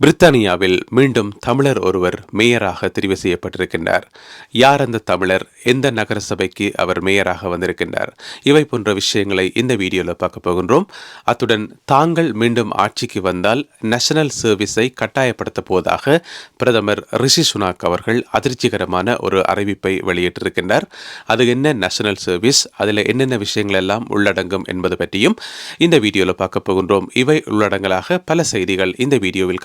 பிரித்தானியாவில் மீண்டும் தமிழர் ஒருவர் மேயராக தெரிவு செய்யப்பட்டிருக்கின்றார். யார் அந்த தமிழர்? எந்த நகர சபைக்கு அவர் மேயராக வந்திருக்கின்றார்? இவை போன்ற விஷயங்களை இந்த வீடியோவில் பார்க்க போகின்றோம். அத்துடன் தாங்கள் மீண்டும் ஆட்சிக்கு வந்தால் நேஷனல் சர்வீஸை கட்டாயப்படுத்த போவதாக பிரதமர் ரிஷி சுனாக் அவர்கள் அதிர்ச்சிகரமான ஒரு அறிவிப்பை வெளியிட்டிருக்கின்றார். அது என்ன நேஷனல் சர்வீஸ்? அதில் என்னென்ன விஷயங்கள் எல்லாம் உள்ளடங்கும் என்பது பற்றியும் இந்த வீடியோவில் பார்க்க போகின்றோம். இவை உள்ளடங்கலாக பல செய்திகள் இந்த வீடியோவில்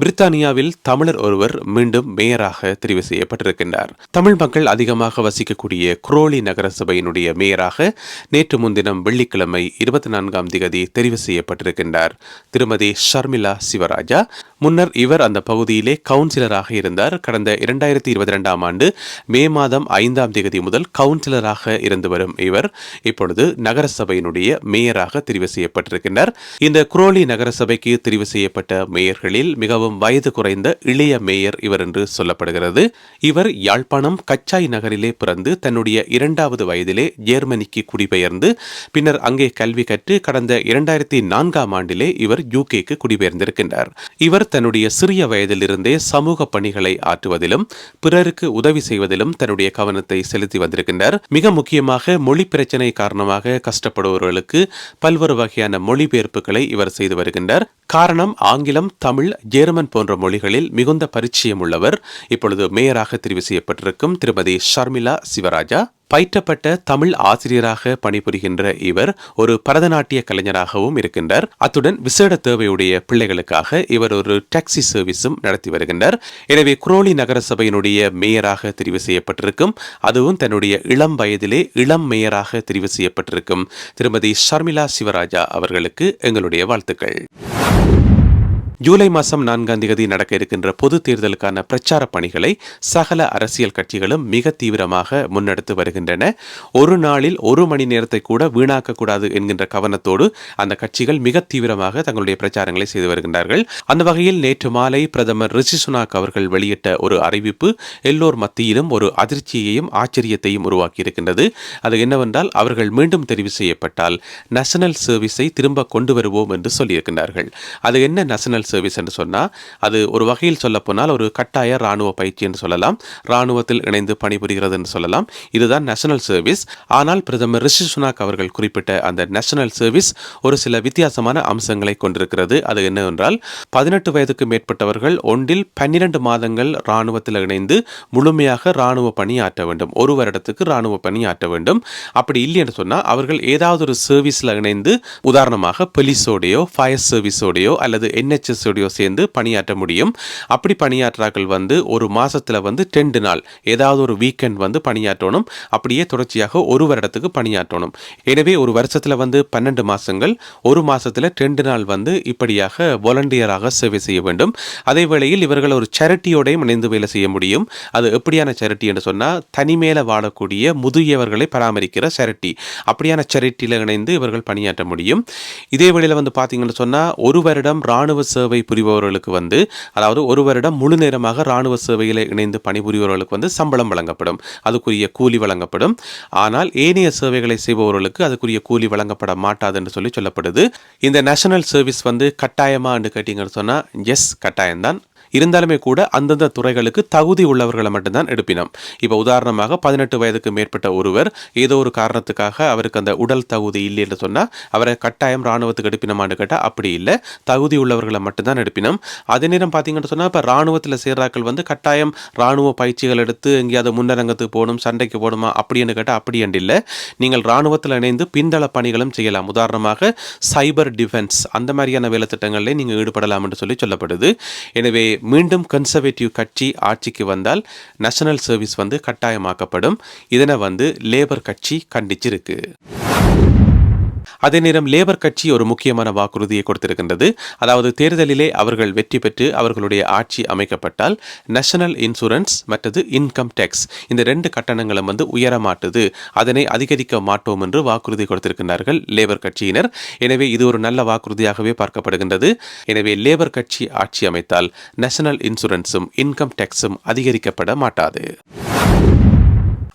பிரித்தானியாவில் தமிழர் ஒருவர் மீண்டும் மேயராக தெரிவு செய்யப்பட்டிருக்கின்றார். தமிழ் மக்கள் அதிகமாக வசிக்கக்கூடிய குரோலி நகர சபையினுடைய மேயராக நேற்று முன்தினம் வெள்ளிக்கிழமை இருபத்தி நான்காம் திகதி தெரிவு செய்யப்பட்டிருக்கின்றார். திருமதி ஷர்மிளா சிவராஜா முன்னர் இவர் அந்த பகுதியிலே கவுன்சிலராக இருந்தார். கடந்த இரண்டாயிரத்தி இருபத்தி ரெண்டாம் ஆண்டு மே மாதம் ஐந்தாம் தேதி முதல் கவுன்சிலராக இருந்து வரும் இவர் இப்பொழுது நகரசபையினுடைய மேயராக தெரிவு செய்யப்பட்டிருக்கின்றார். இந்த குரோலி நகரசபைக்கு தெரிவு செய்யப்பட்ட மேயர்களில் மிகவும் வயது குறைந்த இளைய மேயர் இவர் என்று சொல்லப்படுகிறது. இவர் யாழ்ப்பாணம் கச்சாய் நகரிலே பிறந்து தன்னுடைய இரண்டாவது வயதிலே ஜெர்மனிக்கு குடிபெயர்ந்து பின்னர் அங்கே கல்வி கற்று கடந்த இரண்டாயிரத்தி நான்காம் ஆண்டிலே இவர் யூகேக்கு குடிபெயர்ந்திருக்கின்றார். இவர் தன்னுடைய சிறிய வயதிலிருந்தே சமூக பணிகளை ஆற்றுவதிலும் பிறருக்கு உதவி செய்வதிலும் தன்னுடைய கவனத்தை செலுத்தி வந்திருக்கின்றார். மிக முக்கியமாக மொழி பிரச்சனை காரணமாக கஷ்டப்படுபவர்களுக்கு பல்வேறு வகையான மொழிபெயர்ப்புகளை இவர் செய்து வருகின்றார். காரணம் ஆங்கிலம் தமிழ் ஜெர்மன் போன்ற மொழிகளில் மிகுந்த பரிச்சயம் உள்ளவர் இப்பொழுது மேயராக தெரிவு செய்யப்பட்டிருக்கும் திருமதி ஷர்மிளா சிவராஜா. பயிற்றப்பட்ட தமிழ் ஆசிரியராக பணிபுரிகின்ற இவர் ஒரு பரதநாட்டிய கலைஞராகவும் இருக்கின்றார். அத்துடன் விசேட தேவையுடைய பிள்ளைகளுக்காக இவர் ஒரு டாக்ஸி சர்வீஸும் நடத்தி வருகின்றார். எனவே குரோலி நகரசபையினுடைய மேயராக தெரிவு செய்யப்பட்டிருக்கும் அதுவும் தன்னுடைய இளம் வயதிலே இளம் மேயராக தெரிவு செய்யப்பட்டிருக்கும். திருமதி ஷர்மிளா சிவராஜா அவர்களுக்கு எங்களுடைய வாழ்த்துக்கள். ஜூலை மாதம் நான்காம் தேதி நடக்க இருக்கின்ற பொது தேர்தலுக்கான பிரச்சார பணிகளை சகல அரசியல் கட்சிகளும் மிக தீவிரமாக முன்னெடுத்து வருகின்றன. ஒரு நாளில் ஒரு மணி நேரத்தை கூட வீணாக்கக்கூடாது என்கின்ற கவனத்தோடு அந்த கட்சிகள் மிக தீவிரமாக தங்களுடைய பிரச்சாரங்களை செய்து வருகின்றார்கள். அந்த வகையில் நேற்று மாலை பிரதமர் ரிஷி சுனாக் அவர்கள் வெளியிட்ட ஒரு அறிவிப்பு எல்லோர் மத்தியிலும் ஒரு அதிர்ச்சியையும் ஆச்சரியத்தையும் உருவாக்கியிருக்கின்றது. அது என்னவென்றால் அவர்கள் மீண்டும் தெரிவு செய்யப்பட்டால் நேஷனல் சர்வீஸை திரும்ப கொண்டு வருவோம் என்று சொல்லியிருக்கின்றார்கள். அது என்ன நேஷனல் சர்வீஸ் என்று சொன்னால் அது ஒரு வகையில் சொல்ல போனால் ஒரு கட்டாய ராணுவ பயிற்சி என்று சொல்லலாம். ராணுவத்தில் இணைந்து பணிபுரிகிறது என்று சொல்லலாம். இதுதான் நேஷனல் சர்வீஸ் ஆனால் பிரதமர் ரிஷி சுனாக் அவர்கள் குறிப்பிட்ட அந்த நேஷனல் சர்வீஸ் ஒரு சில வித்தியாசமான அம்சங்களை கொண்டிருக்கிறது. அது என்னவென்றால் பதினெட்டு வயதுக்கு மேற்பட்டவர்கள் ஒன்றில் பன்னிரண்டு மாதங்கள் ராணுவத்தில் இணைந்து முழுமையாக ராணுவ பணி ஆற்ற வேண்டும். ஒரு வருடத்துக்கு ராணுவ பணி ஆற்ற வேண்டும். அப்படி இல்லை என்று சொன்னால் அவர்கள் ஏதாவது ஒரு சர்வீஸில் இணைந்து உதாரணமாக போலீஸோடையோ ஃபயர் சர்வீஸோடையோ அல்லது என்ஹெச்எஸ் ஸ்டுடியோ சேர்ந்து பணியாற்ற முடியும். அப்படி பணியாற்றாக்கள் வந்து ஒரு மாசத்துல வந்து ரெண்டு நாள். ஏதாவது ஒரு வீக்கெண்ட் வந்து பணியாற்றணும். அப்படியே தொடர்ச்சியாக ஒரு வருடத்துக்கு பணியாற்றணும். எனவே ஒரு வருஷத்துல வந்து பன்னெண்டு மாசங்கள். ஒரு மாசத்துல ரெண்டு நாள் வந்து இப்படியாக வாலண்டியராக சேவை செய்ய வேண்டும். அதே வேளையில் இவர்கள் ஒரு சேரிட்டியோடையும் இணைந்து வேலை செய்ய முடியும். அது எப்படியான சேரிட்டி என்று சொன்னால் தனிமேல வாழக்கூடிய முதியவர்களை பராமரிக்கிற சேரிட்டி அப்படியான சேரிட்டியில் இணைந்து இவர்கள் பணியாற்ற முடியும். இதே வேளையில் வந்து பார்த்தீங்கன்னு சொன்னால் ஒரு வருடம் ராணுவ சேவை புரிபவர்களுக்கு வந்து அதாவது ஒரு வருடம் முழு நேரமாக இராணுவ சேவையில் இணைந்து பணிபுரிபவர்களுக்கு வந்து சம்பளம் வழங்கப்படும். அதுக்குரிய கூலி வழங்கப்படும். ஆனால் ஏனைய சேவைகளை செய்பவர்களுக்கு அதுக்குரிய கூலி வழங்கப்பட மாட்டாது என்று சொல்லி சொல்லப்படுது. இந்த நேஷனல் சர்வீஸ் வந்து கட்டாயமா என்று கேட்டீங்கன்னு சொன்னால் எஸ் கட்டாயம்தான். இருந்தாலுமே கூட அந்தந்த துறைகளுக்கு தகுதி உள்ளவர்களை மட்டும்தான் எடுப்பினோம் இப்போ உதாரணமாக பதினெட்டு வயதுக்கு மேற்பட்ட ஒருவர் ஏதோ ஒரு காரணத்துக்காக அவருக்கு அந்த உடல் தகுதி இல்லை என்று சொன்னால் அவரை கட்டாயம் ராணுவத்துக்கு எடுப்பினமான்னு கேட்டால் அப்படி இல்லை. தகுதி உள்ளவர்களை மட்டும்தான் எடுப்பினோம். அதே நேரம் பார்த்தீங்கன்னு சொன்னால் இப்போ ராணுவத்தில் சேர்றாக்கள் வந்து கட்டாயம் ராணுவ பயிற்சிகள் எடுத்து எங்கேயாவது முன்னரங்கத்துக்கு போகணும் சண்டைக்கு போகணுமா அப்படின்னு கேட்டால் அப்படி என்று இல்லை. நீங்கள் ராணுவத்தில் இணைந்து பின்தள பணிகளும் செய்யலாம். உதாரணமாக சைபர் டிஃபென்ஸ் அந்த மாதிரியான வேலை திட்டங்களில் நீங்கள் ஈடுபடலாம் என்று சொல்லி சொல்லப்படுது. எனவே மீண்டும் கன்சர்வேட்டிவ் கட்சி ஆட்சிக்கு வந்தால் நேஷனல் சர்வீஸ் வந்து கட்டாயமாக்கப்படும். இதனை வந்து லேபர் கட்சி கண்டிச்சிருக்கு. அதே நேரம் லேபர் கட்சி ஒரு முக்கியமான வாக்குறுதியை கொடுத்திருக்கின்றது. அதாவது தேர்தலிலே அவர்கள் வெற்றி பெற்று அவர்களுடைய ஆட்சி அமைக்கப்பட்டால் நேஷனல் இன்சூரன்ஸ் மற்றது இன்கம் டேக்ஸ் இந்த ரெண்டு கட்டணங்களும் வந்து உயரமாட்டுது. அதனை அதிகரிக்க மாட்டோம் என்று வாக்குறுதி கொடுத்திருக்கிறார்கள் லேபர் கட்சியினர். எனவே இது ஒரு நல்ல வாக்குறுதியாகவே பார்க்கப்படுகின்றது. எனவே லேபர் கட்சி ஆட்சி அமைத்தால் நேஷனல் இன்சூரன்ஸும் இன்கம் டேக்ஸும் அதிகரிக்கப்பட மாட்டாது.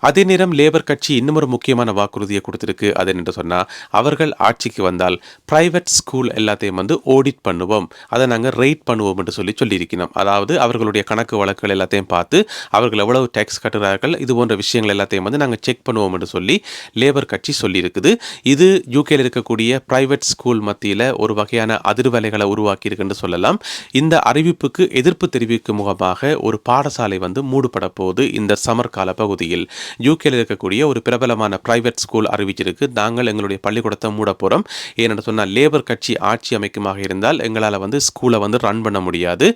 அதே நேரம் லேபர் கட்சி இன்னும் ஒரு முக்கியமான வாக்குறுதியை கொடுத்துருக்கு. அது என்று சொன்னால் அவர்கள் ஆட்சிக்கு வந்தால் ப்ரைவேட் ஸ்கூல் எல்லாத்தையும் வந்து ஆடிட் பண்ணுவோம். அதை நாங்கள் ரைட் பண்ணுவோம் என்று சொல்லி சொல்லியிருக்கணும். அதாவது அவர்களுடைய கணக்கு வழக்குகள் எல்லாத்தையும் பார்த்து அவர்கள் எவ்வளவு டேக்ஸ் கட்டுறார்கள் இது போன்ற விஷயங்கள் எல்லாத்தையும் வந்து நாங்கள் செக் பண்ணுவோம் என்று சொல்லி லேபர் கட்சி சொல்லியிருக்குது. இது யூகேல இருக்கக்கூடிய பிரைவேட் ஸ்கூல் மத்தியில் ஒரு வகையான அதிர்வலைகளை உருவாக்கியிருக்குன்னு சொல்லலாம். இந்த அறிவிப்புக்கு எதிர்ப்பு தெரிவிக்கும் முகமாக ஒரு பாடசாலை வந்து மூடப்பட போகுது இந்த சமர் கால பகுதியில் யூகேல இருக்கக்கூடிய ஒரு பிரபலமான பிரைவேட் ஸ்கூல் அறிவிச்சிருக்கு. நாங்கள் எங்களுடைய பள்ளிக்கூடத்தை மூட போகிறோம் ஏன்னு சொன்னால் லேபர் கட்சி ஆட்சி அமைக்குமாக இருந்தால் எங்களால் வந்து ஸ்கூலை வந்து ரன் பண்ண முடியாது.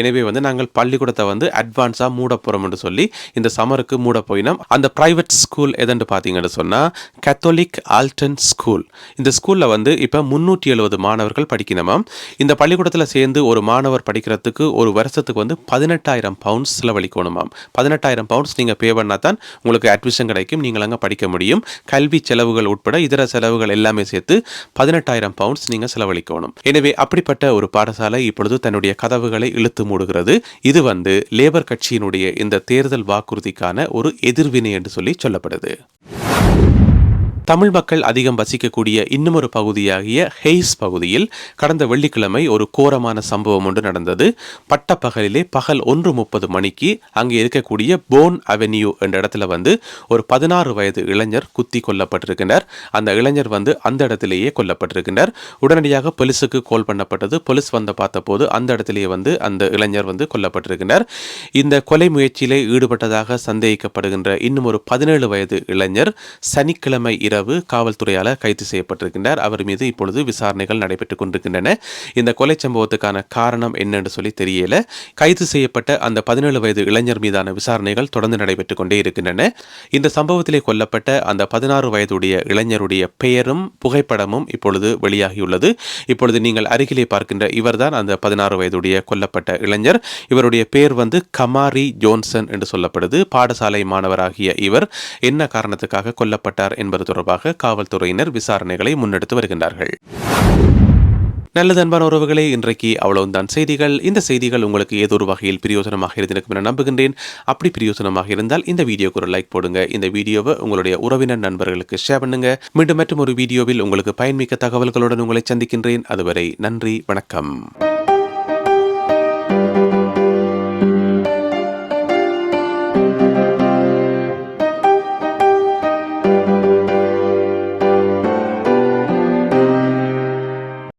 எனவே வந்து நாங்கள் பள்ளிக்கூடத்தை வந்து அட்வான்ஸாக மூட போகிறோம் என்று சொல்லி இந்த சமருக்கு மூட போயினோம் அந்த பிரைவேட் ஸ்கூல் எதுன்னு பார்த்தீங்கன்னு சொன்னால் கத்தோலிக் ஆல்டன் ஸ்கூல் இந்த ஸ்கூலில் வந்து இப்போ முந்நூற்றி எழுபது மாணவர்கள் படிக்கணுமாம். இந்த பள்ளிக்கூடத்தில் சேர்ந்து ஒரு மாணவர் படிக்கிறதுக்கு ஒரு வருஷத்துக்கு வந்து பதினெட்டாயிரம் பவுண்ட்ஸ் செலவழிக்கணுமாம். பதினெட்டாயிரம் பவுண்ட்ஸ் நீங்கள் பே பண்ணால் தான் உங்களுக்கு அட்மிஷன் கிடைக்கும். நீங்கள் அங்கே படிக்க முடியும். கல்வி செலவுகள் உட்பட இதர செலவுகள் எல்லாமே சேர்த்து பதினெட்டாயிரம் பவுண்ட்ஸ் நீங்கள் செலவழிக்கணும். எனவே அப்படிப்பட்ட ஒரு பாடசாலை இப்பொழுது தன்னுடைய கதவுகளை இழுத்து மூடுகிறது. இது வந்து லேபர் கட்சியினுடைய இந்த தேர்தல் வாக்குறுதிக்கான ஒரு எதிர்வினை என்று சொல்லி சொல்லப்படுது. தமிழ் மக்கள் அதிகம் வசிக்கக்கூடிய இன்னும் ஒரு பகுதியாகிய ஹெய்ஸ் பகுதியில் கடந்த வெள்ளிக்கிழமை ஒரு கோரமான சம்பவம் ஒன்று நடந்தது. பட்டப்பகலிலே பகல் ஒன்று முப்பது மணிக்கு அங்கே இருக்கக்கூடிய போன் அவென்யூ என்ற இடத்துல வந்து ஒரு பதினாறு வயது இளைஞர் குத்தி கொல்லப்பட்டிருக்கின்றார் அந்த இளைஞர் வந்து அந்த இடத்திலேயே கொல்லப்பட்டிருக்கின்றார் உடனடியாக போலீஸுக்கு கால் பண்ணப்பட்டது. போலீஸ் வந்து பார்த்தபோது அந்த இடத்திலேயே வந்து அந்த இளைஞர் வந்து கொல்லப்பட்டிருக்கின்றார் இந்த கொலை முயற்சியிலே ஈடுபட்டதாக சந்தேகிக்கப்படுகின்ற இன்னும் ஒரு பதினேழு வயது இளைஞர் சனிக்கிழமை இரவு காவல்துறையால் கைது செய்யப்பட்டிருக்கின்றார். அவர் மீது இப்பொழுது விசாரணைகள் நடைபெற்றுக் கொண்டிருக்கின்றன. இந்த கொலை சம்பவத்துக்கான காரணம் என்னன்னு சொல்லி தெரியல. கைது செய்யப்பட்ட அந்த பதினேழு வயது இளைஞர் மீதான விசாரணைகள் தொடர்ந்து நடைபெற்றுக் கொண்டே இருக்கின்றன. இந்த சம்பவத்திலே கொல்லப்பட்ட அந்த பதினாறு வயதுடைய இளைஞருடைய பெயரும் புகைப்படமும் இப்பொழுது வெளியாகியுள்ளது. இப்பொழுது நீங்கள் அருகிலே பார்க்கின்ற இவர்தான் அந்த பதினாறு வயதுடைய கொல்லப்பட்ட இளைஞர். இவருடைய பெயர் வந்து கமாரி ஜோன்சன் என்று சொல்லப்படுது. பாடசாலை மாணவராகிய இவர் என்ன காரணத்துக்காக கொல்லப்பட்டார் என்பது தொடர்பாக காவல்துறையினர் விசாரணைகளை முன்னெடுத்து வருகின்றார்கள். நல்லது அன்பான உறவுகளே இன்றைக்கு அவ்வளவுதான் செய்திகள் இந்த செய்திகள் உங்களுக்கு ஏதோ ஒரு வகையில் பிரயோஜனமாக இருந்திருக்கும் என நம்புகின்றேன். அப்படி பிரயோஜனமாக இருந்தால் இந்த வீடியோக்கு ஒரு லைக் போடுங்க. இந்த வீடியோவை உங்களுடைய உறவினர் நண்பர்களுக்கு ஷேர் பண்ணுங்க. மீண்டும் மற்றும் ஒரு வீடியோவில் உங்களுக்கு பயன்மிக்க தகவல்களுடன் உங்களை சந்திக்கின்றேன். அதுவரை நன்றி வணக்கம்.